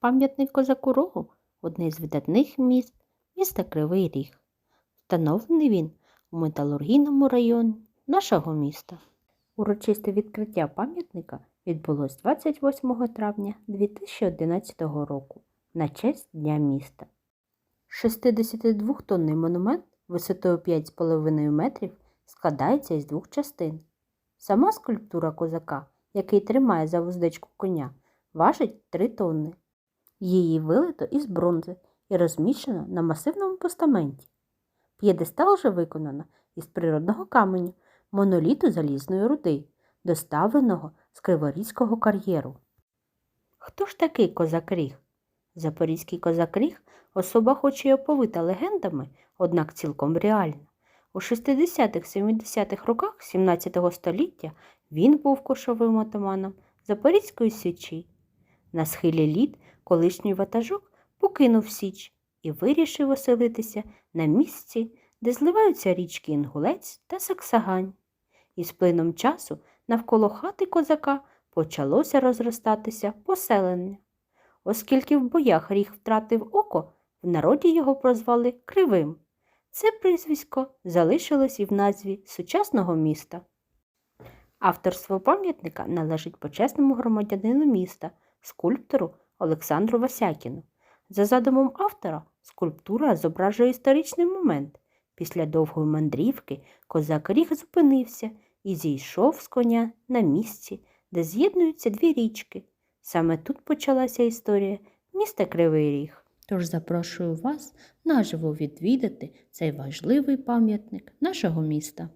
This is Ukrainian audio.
Пам'ятник козаку Рогу одне з видатних міст міста Кривий Ріг. Встановлений він у металургійному районі нашого міста. Урочисте відкриття пам'ятника відбулось 28 травня 2011 року на честь Дня міста. 62-тонний монумент висотою 5,5 метрів складається із двох частин. Сама скульптура козака, який тримає за вуздечку коня, важить 3 тонни. Її вилито із бронзи і розміщено на масивному постаменті. П'єдестал же виконано із природного каменю, моноліту залізної руди, доставленого з Криворізького кар'єру. Хто ж такий козак Ріг? Запорізький козак Ріг – особа хоч і оповита легендами, однак цілком реальна. У 60-70-х роках 17 століття він був кошовим отаманом Запорізької січі. На схилі літ колишній ватажок покинув Січ і вирішив оселитися на місці, де зливаються річки Інгулець та Саксагань. І з плином часу навколо хати козака почалося розростатися поселення. Оскільки в боях ріг втратив око, в народі його прозвали Кривим. Це прізвисько залишилось і в назві сучасного міста. Авторство пам'ятника належить почесному громадянину міста, скульптору Олександру Васякіну. За задумом автора, скульптура зображує історичний момент. Після довгої мандрівки козак ріг зупинився і зійшов з коня на місці, де з'єднуються дві річки. Саме тут почалася історія міста Кривий Ріг. Тож запрошую вас наживо відвідати цей важливий пам'ятник нашого міста.